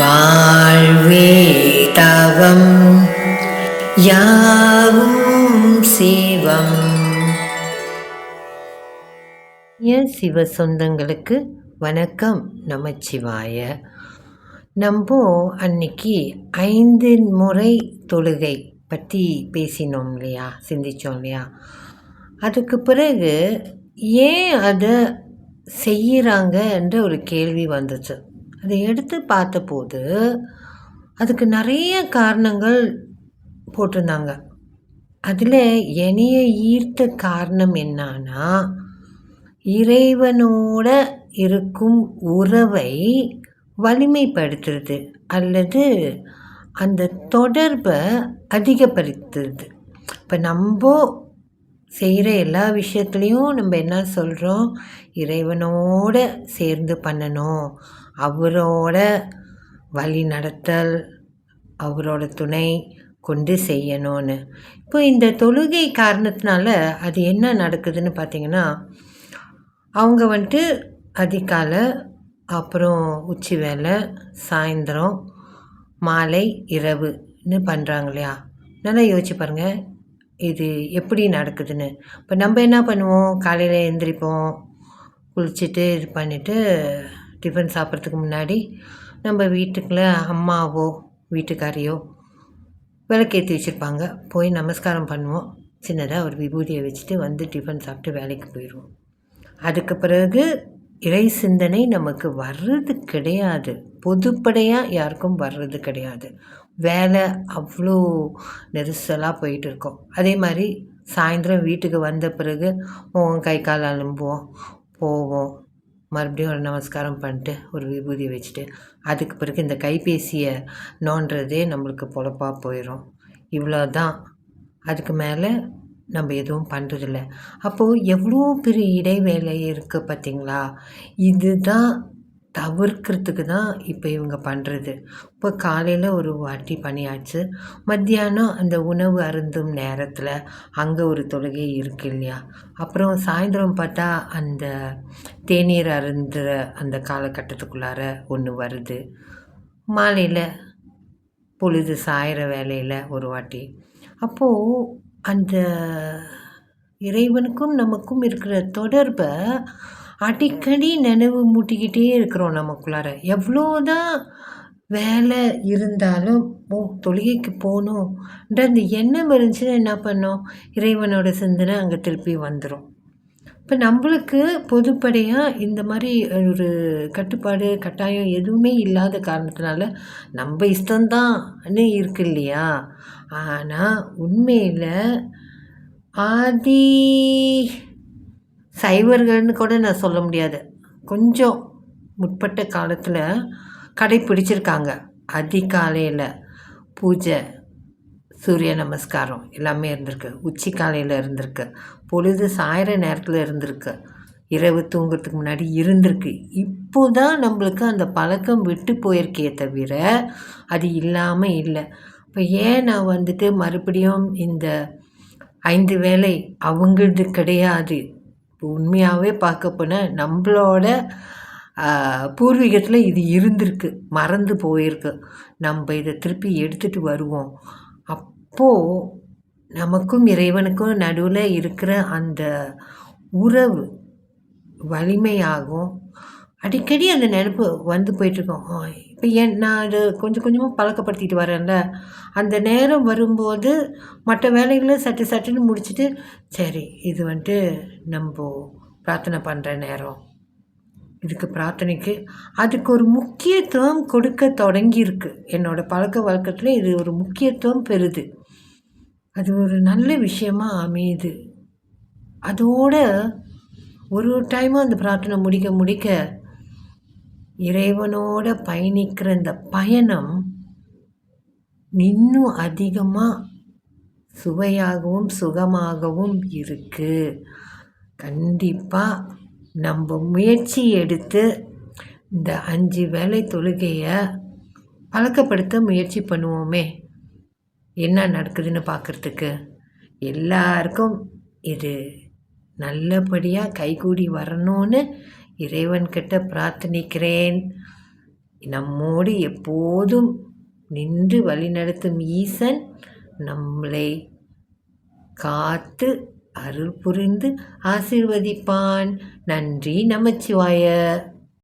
வாழ்வே தவம் யாவும் சிவம். என் சிவ சொந்தங்களுக்கு வணக்கம் நமச்சிவாய. நம்ம அன்னைக்கு ஐந்து முறை தொழுகை பற்றி பேசினோம் இல்லையா? சிந்திச்சோம் இல்லையா? அதுக்கு பிறகு ஏன் அதை செய்கிறாங்கன்ற ஒரு கேள்வி வந்துச்சு. அதை எடுத்து பார்த்தபோது அதுக்கு நிறைய காரணங்கள் போட்டிருந்தாங்க. அதில் என்னைய ஈர்த்த காரணம் என்னன்னா இறைவனோட இருக்கும் உறவை வலிமைப்படுத்துறது அல்லது அந்த தொடர்பை அதிகப்படுத்துறது. இப்போ நம்ம செய்கிற எல்லா விஷயத்துலேயும் நம்ம என்ன சொல்கிறோம் இறைவனோட சேர்ந்து பண்ணணும். அவரோட வழி நடத்தல் அவரோட துணை கொண்டு செய்யணும்னு. இப்போ இந்த தொழுகை காரணத்தினால அது என்ன நடக்குதுன்னு பார்த்தீங்கன்னா அவங்க வந்துட்டு அதிகாலை அப்புறம் உச்சி வேலை சாயந்தரம் மாலை இரவுன்னு பண்ணுறாங்க இல்லையா? நல்லா யோசிச்சு பாருங்கள் இது எப்படி நடக்குதுன்னு. இப்போ நம்ம என்ன பண்ணுவோம்? காலையில் எழுந்திரிப்போம் குளிச்சுட்டு இது பண்ணிவிட்டு டிஃபன் சாப்பிட்றதுக்கு முன்னாடி நம்ம வீட்டுக்குள்ளே அம்மாவோ வீட்டுக்காரியோ விளக்கேற்றி வச்சுருப்பாங்க. போய் நமஸ்காரம் பண்ணுவோம். சின்னதாக ஒரு விபூதியை வச்சுட்டு வந்து டிஃபன் சாப்பிட்டு வேலைக்கு போயிடுவோம். அதுக்கு பிறகு இறை சிந்தனை நமக்கு வர்றது கிடையாது. பொதுப்படையாக யாருக்கும் வர்றது கிடையாது. வேலை அவ்வளோ நெரிசலாக போயிட்டு இருக்கோம் அதே மாதிரி சாயந்தரம் வீட்டுக்கு வந்த பிறகு கை கால் அலும்புவோம் போவோம். மறுபடியும் ஒரு நமஸ்காரம் பண்ணிட்டு ஒரு விபூதி வச்சுட்டு அதுக்கு பிறகு இந்த கைபேசியை நோண்டுறதே நம்மளுக்கு பொழப்பாக போயிடும் இவ்வளோ தான் அதுக்கு மேலே நம்ம எதுவும் பண்ணுறதில்ல அப்போது எவ்வளோ பெரிய இடைவேளை இருக்குது பார்த்திங்களா இதுதான் தவிர்க்கிறதுக்கு தான் இப்போ இவங்க பண்ணுறது இப்போ காலையில் ஒரு வாட்டி பணியாச்சு. மத்தியானம் அந்த உணவு அருந்தும் நேரத்தில் அங்கே ஒரு தொழுகை இருக்கு இல்லையா? அப்புறம் சாயந்தரம் பார்த்தா அந்த தேநீர் அருந்துற அந்த காலகட்டத்துக்குள்ளார ஒன்று வருது. மாலையில் பொழுது சாயிற வேலையில் ஒரு வாட்டி. அப்போது அந்த இறைவனுக்கும் நமக்கும் இருக்கிற தொடர்பை அடிக்கடி நினைவு மூட்டிக்கிட்டே இருக்கிறோம் நமக்குள்ளார. எவ்வளோ தான் வேலை இருந்தாலும் ஓ தொழுகைக்கு போகணுன்ற அந்த எண்ணம் இருந்துச்சுன்னா என்ன பண்ணோம்? இறைவனோட சிந்தனை அங்கே திருப்பி வந்துடும் இப்போ நம்மளுக்கு பொதுப்படையாக இந்த மாதிரி ஒரு கட்டுப்பாடு கட்டாயம் எதுவுமே இல்லாத காரணத்தினால நம்ம இஷ்டம்தான்னு இருக்கு இல்லையா? ஆனால் உண்மையில் ஆதி சைவர்கள்னு கூட நான் சொல்ல முடியாது. கொஞ்சம் முற்பட்ட காலத்தில் கடைப்பிடிச்சிருக்காங்க. அதிகாலையில் பூஜை சூரிய நமஸ்காரம் எல்லாமே இருந்திருக்கு. உச்சி காலையில் இருந்திருக்கு. பொழுது சாயிற நேரத்தில் இருந்திருக்கு. இரவு தூங்குறதுக்கு முன்னாடி இருந்திருக்கு. இப்போ தான் நம்மளுக்கு அந்த பழக்கம் விட்டு போயிருக்கே தவிர அது இல்லாமல் இல்லை. இப்போ ஏன் நான் வந்துட்டு மறுபடியும் இந்த ஐந்து வேலை அவங்களது கிடையாது? இப்போ உண்மையாகவே பார்க்க போனால் நம்மளோட பூர்வீகத்தில் இது இருந்திருக்கு மறந்து போயிருக்கு. நம்ம இதை திருப்பி எடுத்துகிட்டு வருவோம். அப்போது நமக்கும் இறைவனுக்கும் நடுவில் இருக்கிற அந்த உறவு வலிமையாகும். அடிக்கடி அந்த நினப்பு வந்து போயிட்டுருக்கோம் இப்போ ஏன் நான் அது கொஞ்சம் கொஞ்சமாக பழக்கப்படுத்திட்டு வரேன்ல? அந்த நேரம் வரும்போது மற்ற வேலைகளை சட்டு சட்டுன்னு முடிச்சுட்டு சரி இது வந்துட்டு நம்ம பிரார்த்தனை பண்ணுற நேரம். இதுக்கு பிரார்த்தனைக்கு அதுக்கு ஒரு முக்கியத்துவம் கொடுக்க தொடங்கியிருக்கு. என்னோடய பழக்க வழக்கத்தில் இது ஒரு முக்கியத்துவம் பெறுது. அது ஒரு நல்ல விஷயமாக அமையுது. அதோட ஒரு டைமும் அந்த பிரார்த்தனை முடிக்க முடிக்க இறைவனோட பயணிக்கிற இந்த பயணம் இன்னும் அதிகமாக சுவையாகவும் சுகமாகவும் இருக்குது கண்டிப்பாக நம்ம முயற்சி எடுத்து இந்த அஞ்சு வேலை தொழுகையை பழக்கப்படுத்த முயற்சி பண்ணுவோமே. என்ன நடக்குதுன்னு பார்க்குறதுக்கு எல்லாருக்கும் இது நல்லபடியாக கைகூடி வரணும்னு இறைவன்கிட்ட பிரார்த்தனிக்கிறேன். நம்மோடு எப்போதும் நின்று வழிநடத்தும் ஈசன் நம்மளை காத்து அருள் புரிந்து ஆசிர்வதிப்பான். நன்றி நமச்சிவாய.